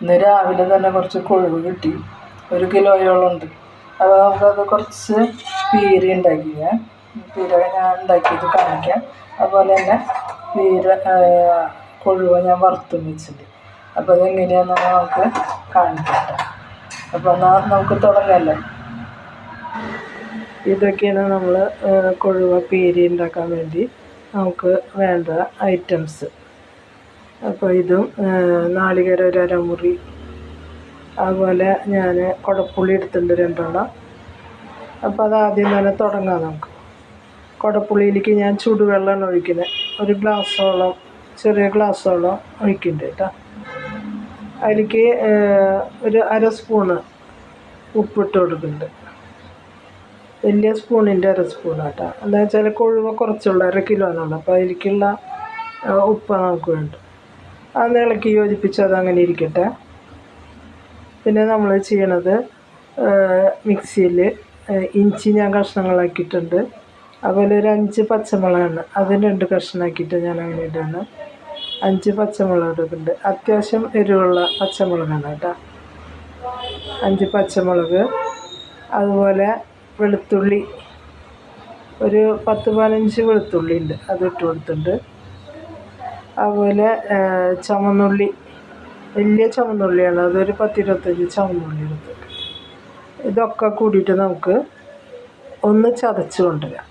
ഇന്ന് രാവിലെ തന്നെ കുറച്ച് കൊഴുവ് കിട്ടി. ഒരു കിലോയോളം ഉണ്ട് അപ്പോൾ നമുക്കത് കുറച്ച് പീര ഉണ്ടാക്കിയ പീര ഞാൻ ഉണ്ടാക്കിയത് കാണിക്കാം. അതുപോലെ തന്നെ പീര കൊഴുവ ഞാൻ വറുത്തും വെച്ചിട്ടുണ്ട് അപ്പോൾ അതെങ്ങനെയാണെന്ന് നമുക്ക് കാണിക്കട്ടെ ട്ടോ. അപ്പോൾ എന്നാൽ നമുക്ക് തുടങ്ങാമല്ലോ ഇതൊക്കെയാണ് നമ്മൾ കൊഴുവ പീരി ഉണ്ടാക്കാൻ വേണ്ടി നമുക്ക് വേണ്ട ഐറ്റംസ്. അപ്പോൾ ഇതും നാളികേര ഒരു അരമുറി. അതുപോലെ ഞാൻ കുടപ്പുള്ളി എടുത്തിട്ടുണ്ട് രണ്ടെണ്ണം. അപ്പോൾ അത് ആദ്യം തന്നെ തുടങ്ങാം നമുക്ക്. കുടപ്പുള്ളിയിലേക്ക് ഞാൻ ചൂടുവെള്ളമാണ് ഒഴിക്കുന്നത് ഒരു ഗ്ലാസ്സോളം ചെറിയ ഗ്ലാസ്സോളം ഒഴിക്കുന്നുണ്ട് കേട്ടോ. അതിലേക്ക് ഒരു അര സ്പൂണ് ഉപ്പിട്ട് കൊടുക്കുന്നുണ്ട്. വലിയ സ്പൂണിന്റെ അര സ്പൂൺ കേട്ടോ. എന്താ വെച്ചാൽ കൊഴുവ കുറച്ചുള്ള അര കിലോ കിലോനുള്ളൂ അപ്പോൾ അതിലേക്കുള്ള ഉപ്പ് നമുക്ക് വേണ്ട. അത് ഇളക്കി യോജിപ്പിച്ച് അത് അങ്ങനെ ഇരിക്കട്ടെ. പിന്നെ നമ്മൾ ചെയ്യണത് മിക്സിയിൽ ഇഞ്ചി ഞാൻ കഷ്ണങ്ങളാക്കിയിട്ടുണ്ട്. അതുപോലെ ഒരു അഞ്ച് പച്ചമുളകാണ്. അതും രണ്ട് കഷ്ണമാക്കിയിട്ട് ഞാൻ അങ്ങനെ ഇടുന്നത് അഞ്ച് പച്ചമുളക് എടുക്കുന്നുണ്ട് അത്യാവശ്യം എരിവുള്ള പച്ചമുളകാണ് കേട്ടോ. അഞ്ച് പച്ചമുളക് അതുപോലെ വെളുത്തുള്ളി. ഒരു പത്ത് പതിനഞ്ച് വെളുത്തുള്ളി ഉണ്ട്. അത് ഇട്ട് കൊടുത്തിട്ടുണ്ട്. അതുപോലെ ചമന്നുള്ളി വലിയ ചുവന്നുള്ളിയാണ് അതൊരു പത്തിരുപത്തഞ്ച് ചുവന്നുള്ളി എടുത്ത്. ഇതൊക്കെ കൂടിയിട്ട് നമുക്ക് ഒന്ന് ചതച്ച് കൊണ്ടുവരാം.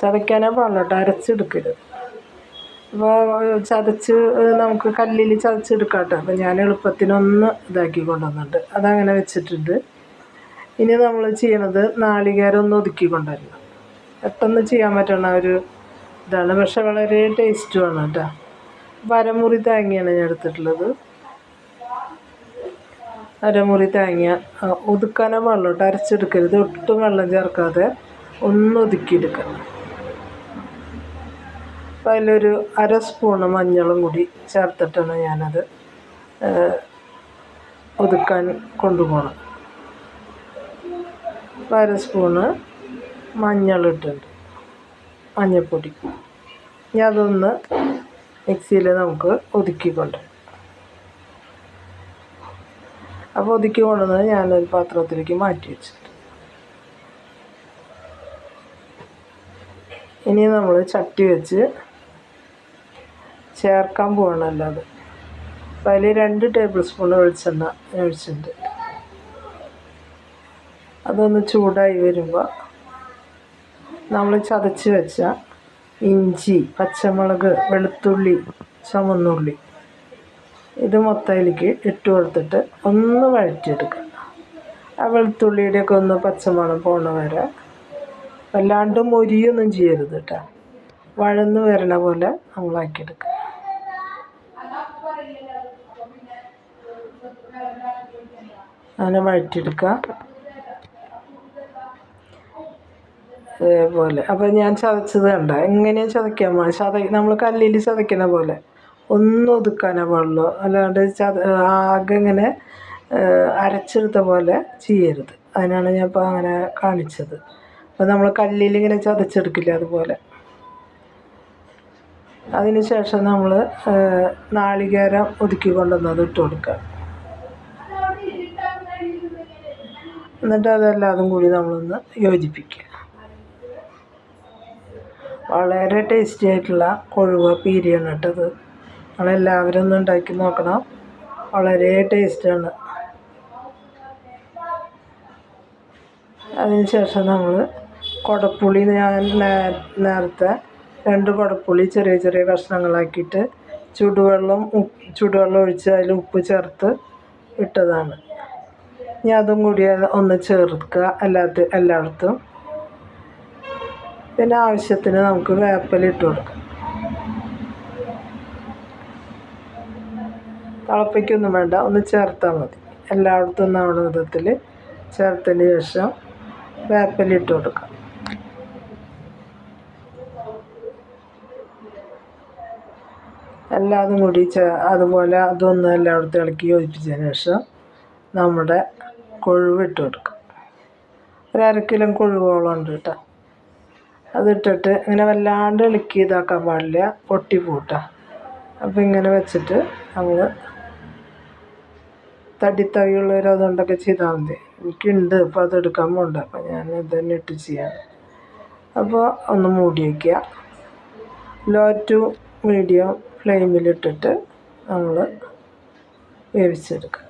ചതയ്ക്കാനേ പാടില്ല അരച്ചെടുക്കരുത്. അപ്പോൾ ചതച്ച് നമുക്ക് കല്ലിൽ ചതച്ചെടുക്കാട്ടോ. അപ്പോൾ ഞാൻ എളുപ്പത്തിനൊന്ന് ഇതാക്കി കൊണ്ടുവന്നിട്ടുണ്ട്. അതങ്ങനെ വെച്ചിട്ടുണ്ട്. ഇനി നമ്മൾ ചെയ്യണത് നാളികേരം ഒന്ന് ഒതുക്കി കൊണ്ടുവരണം. പെട്ടെന്ന് ചെയ്യാൻ പറ്റണ ഒരു ഇതാണ്. പക്ഷെ വളരെ ടേസ്റ്റുമാണ് കേട്ടോ. വരമുറി തേങ്ങയാണ് ഞാൻ എടുത്തിട്ടുള്ളത്. അരമുറി തേങ്ങ ഒതുക്കാനും വെള്ളം കേട്ടോ. അരച്ചെടുക്കരുത്. ഒട്ടും വെള്ളം ചേർക്കാതെ ഒന്ന് ഒതുക്കിയെടുക്കണം അപ്പോൾ അതിലൊരു അര സ്പൂണ് മഞ്ഞളും കൂടി ചേർത്തിട്ടാണ് ഞാനത് ഒതുക്കാൻ കൊണ്ടുപോകണം അപ്പോൾ അര സ്പൂണ് മഞ്ഞളിട്ടുണ്ട്. മഞ്ഞൾപ്പൊടി. ഇനി അതൊന്ന് മിക്സിയിൽ നമുക്ക് ഒതുക്കിക്കൊണ്ട് അപ്പോൾ ഒതുക്കി കൊണ്ടുവന്നത് ഞാനൊരു പാത്രത്തിലേക്ക് മാറ്റി വെച്ചിട്ടുണ്ട്. ഇനി നമ്മൾ ചട്ടി വെച്ച് ചേർക്കാൻ പോകണമല്ലോ അത് അപ്പോൾ അതിൽ രണ്ട് ടേബിൾ സ്പൂൺ വെളിച്ചെണ്ണ ഒഴിച്ചിട്ടുണ്ട്. അതൊന്ന് ചൂടായി വരുമ്പോൾ നമ്മൾ ചതച്ച് വെച്ച ഇഞ്ചി പച്ചമുളക് വെളുത്തുള്ളി ചുമന്നുള്ളി ഇത് മൊത്തം അതിലേക്ക് ഇട്ട് കൊടുത്തിട്ട് ഒന്ന് വഴറ്റിയെടുക്കുക. ആ വെളുത്തുള്ളിയുടെയൊക്കെ ഒന്ന് പച്ചമണം പോണ വരെ വല്ലാണ്ട് മൊരിയൊന്നും ചെയ്യരുത് കേട്ടോ. വഴന്ന് വരണ പോലെ നമ്മളാക്കിയെടുക്കുക. അങ്ങനെ വഴറ്റിയെടുക്കുക. അതേപോലെ. അപ്പോൾ ഞാൻ ചതച്ചത് കണ്ട. എങ്ങനെ ചതയ്ക്കാൻ? ചത നമ്മൾ കല്ലിൽ ചതക്കുന്ന പോലെ. ഒന്നും ഒതുക്കാനേ പാടുള്ളൂ. അല്ലാണ്ട് ചത ആകെ ഇങ്ങനെ അരച്ചെടുത്ത പോലെ ചെയ്യരുത്. അതിനാണ് ഞാൻ ഇപ്പോൾ അങ്ങനെ കാണിച്ചത്. അപ്പോൾ നമ്മൾ കല്ലിൽ ഇങ്ങനെ ചതച്ചെടുക്കില്ല അതുപോലെ. അതിനുശേഷം നമ്മൾ നാളികേരം ഒതുക്കി കൊണ്ടുവന്നത് ഇട്ട് കൊടുക്കുക. എന്നിട്ട് അതെല്ലാതും കൂടി നമ്മളൊന്ന് യോജിപ്പിക്കുക. വളരെ ടേസ്റ്റി ആയിട്ടുള്ള കൊഴുവ പീരിയാണ് കേട്ടത് നമ്മളെല്ലാവരും ഒന്ന് ഉണ്ടാക്കി നോക്കണം. വളരെ ടേസ്റ്റാണ് അതിന് ശേഷം നമ്മൾ കുടപ്പുളി ഞാൻ നേരത്തെ രണ്ട് കുടപ്പുളി ചെറിയ ചെറിയ കഷ്ണങ്ങളാക്കിയിട്ട് ചുടുവെള്ളം ചൂടുവെള്ളം ഒഴിച്ച് അതിൽ ഉപ്പ് ചേർത്ത് ഇട്ടതാണ്. ഇനി അതും കൂടി ഒന്ന് ചേർക്കുക. എല്ലാത്ത എല്ലായിടത്തും പിന്നെ ആവശ്യത്തിന് നമുക്ക് വേപ്പലിട്ട് കൊടുക്കാം. തിളപ്പിക്കൊന്നും വേണ്ട ഒന്ന് ചേർത്താൽ മതി. എല്ലായിടത്തും നമ്മുടെ വിധത്തിൽ ചേർത്തതിന് ശേഷം വേപ്പലിട്ട് കൊടുക്കാം. എല്ലാതും കൂടി ചേ അതുപോലെ അതൊന്ന് എല്ലായിടത്തും ഇളക്കി യോജിപ്പിച്ചതിന് ശേഷം നമ്മുടെ കൊഴുവിട്ട് കൊടുക്കാം. ഒരു അരക്കിലും കിലോ കൊഴുവോളം ഉണ്ട് കേട്ടോ. അതിട്ടിട്ട് ഇങ്ങനെ വല്ലാണ്ട് ഇളക്കി ഇതാക്കാൻ പാടില്ല. പൊട്ടി പൂട്ട അപ്പം ഇങ്ങനെ വെച്ചിട്ട് നമ്മൾ തടിത്തവിയുള്ളവർ അതുകൊണ്ടൊക്കെ ചെയ്താൽ മതി. എനിക്കുണ്ട് അപ്പോൾ അതെടുക്കാൻ പോകണ്ട അപ്പം ഞാൻ ഇത് തന്നെ ഇട്ട് ചെയ്യാം. അപ്പോൾ ഒന്ന് മൂടി വയ്ക്കുക ലോ ടു മീഡിയം ഫ്ലെയിമിലിട്ടിട്ട് നമ്മൾ വേവിച്ചെടുക്കുക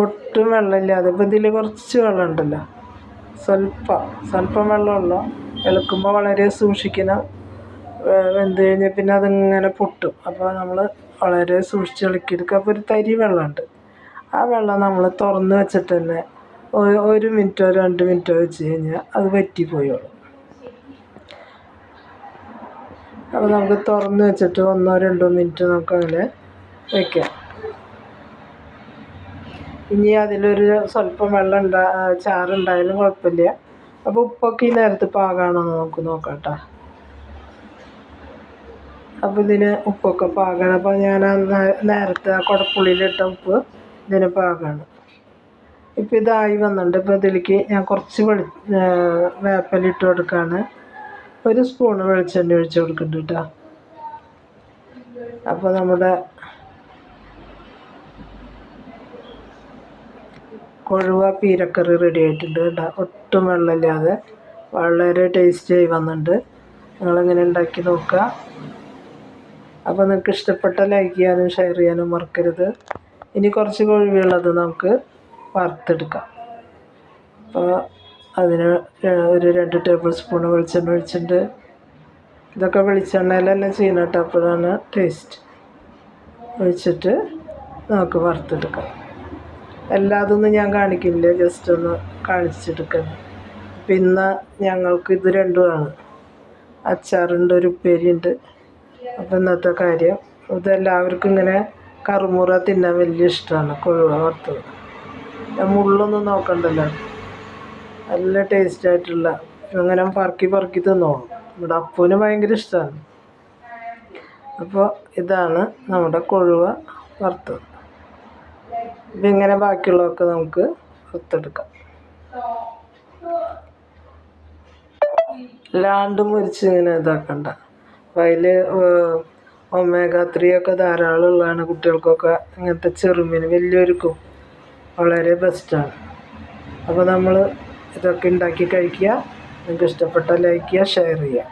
ഒട്ടും വെള്ളമില്ലാതെ ഇപ്പോൾ ഇതിൽ കുറച്ച് വെള്ളം ഉണ്ടല്ലോ സ്വല്പം സ്വല്പം വെള്ളമുള്ള ഇളക്കുമ്പോൾ വളരെ സൂക്ഷിക്കണം വെന്ത് കഴിഞ്ഞാൽ പിന്നെ അതിങ്ങനെ പൊട്ടും. അപ്പോൾ നമ്മൾ വളരെ സൂക്ഷിച്ച് ഇളക്കിയെടുക്കുക അപ്പോൾ ഒരു തരി വെള്ളമുണ്ട്. ആ വെള്ളം നമ്മൾ തുറന്ന് വെച്ചിട്ട് തന്നെ ഒരു- മിനിറ്റോ രണ്ട് മിനിറ്റോ വെച്ച് കഴിഞ്ഞാൽ അത് വറ്റിപ്പോയോളും അപ്പോൾ നമുക്ക് തുറന്ന് വെച്ചിട്ട് ഒന്നോ രണ്ടോ മിനിറ്റ് നമുക്ക് അങ്ങനെ വെക്കാം. ഇനി അതിലൊരു സ്വല്പം വെള്ളം ഉണ്ടാ ചാറുണ്ടായാലും കുഴപ്പമില്ല. അപ്പോൾ ഉപ്പൊക്കെ ഈ നേരത്ത് എന്ന് നമുക്ക് നോക്കാം അപ്പോൾ ഇതിന് ഉപ്പൊക്കെ പാകമാണ് അപ്പോൾ ഞാൻ നേരത്തെ ആ കുടപ്പുള്ളിയിലിട്ട ഉപ്പ് ഇതിന് പാകമാണ് ഇപ്പോൾ ഇതായി വന്നിട്ടുണ്ട്. ഇപ്പോൾ ഇതിലേക്ക് ഞാൻ കുറച്ച് വെളി വേപ്പലിട്ട് കൊടുക്കുകയാണ് ഒരു സ്പൂണ് വെളിച്ചെണ്ണ ഒഴിച്ച് കൊടുക്കുന്നുണ്ട് കേട്ടോ അപ്പോൾ നമ്മുടെ കൊഴുവ പീരക്കറി റെഡി ആയിട്ടുണ്ട് കേട്ടോ. ഒട്ടും വെള്ളമില്ലാതെ വളരെ ടേസ്റ്റിയായി വന്നിട്ടുണ്ട്. നിങ്ങളിങ്ങനെ ഉണ്ടാക്കി നോക്കുക. അപ്പോൾ നിങ്ങൾക്ക് ഇഷ്ടപ്പെട്ട ലൈക്ക് ചെയ്യാനും ഷെയർ ചെയ്യാനും മറക്കരുത്. ഇനി കുറച്ച് കൊഴുവുള്ളത് നമുക്ക് വറുത്തെടുക്കാം. അപ്പോൾ അതിന് ഒരു രണ്ട് ടേബിൾ സ്പൂൺ വെളിച്ചെണ്ണ ഒഴിച്ചിട്ടുണ്ട്. ഇതൊക്കെ വെളിച്ചെണ്ണയിൽ തന്നെ ചെയ്യണം കേട്ടോ. അപ്പോഴാണ് ടേസ്റ്റ് ഒഴിച്ചിട്ട് നമുക്ക് വറുത്തെടുക്കാം. എല്ലാതൊന്നും ഞാൻ കാണിക്കില്ല ജസ്റ്റ് ഒന്ന് കാണിച്ചെടുക്കണം പിന്നെ ഞങ്ങൾക്ക് ഇത് രണ്ടുമാണ്. അച്ചാറുണ്ട് ഒരു ഉപ്പേരിയുണ്ട്. അപ്പം ഇന്നത്തെ കാര്യം ഇതെല്ലാവർക്കും ഇങ്ങനെ കറുമുറ തിന്നാൻ വലിയ ഇഷ്ടമാണ് കൊഴുവ വറുത്തത്. മുള്ളൊന്നും നോക്കണ്ടല്ലോ. നല്ല ടേസ്റ്റ് ആയിട്ടുള്ള അങ്ങനെ പറക്കി പറക്കി തിന്നോളും. ഇവിടെ അപ്പൂന് ഭയങ്കര ഇഷ്ടമാണ് അപ്പോൾ ഇതാണ് നമ്മുടെ കൊഴുവ വറുത്തത്. ഇതിങ്ങനെ ബാക്കിയുള്ളതൊക്കെ നമുക്ക് വറുത്തെടുക്കാം. ലാണ്ട് മുരിച്ച് ഇങ്ങനെ ഇതാക്കണ്ട. അപ്പം അതിൽ ഒമേഗ ത്രീ ഒക്കെ ധാരാളം ഉള്ളതാണ് കുട്ടികൾക്കൊക്കെ ഇങ്ങനത്തെ ചെറുമീൻ വലിയവർക്കും വളരെ ബെസ്റ്റാണ്. അപ്പോൾ നമ്മൾ ഇതൊക്കെ ഉണ്ടാക്കി കഴിക്കുക. നിങ്ങൾക്ക് ഇഷ്ടപ്പെട്ട ലൈക്ക് ചെയ്യുക ഷെയർ ചെയ്യുക.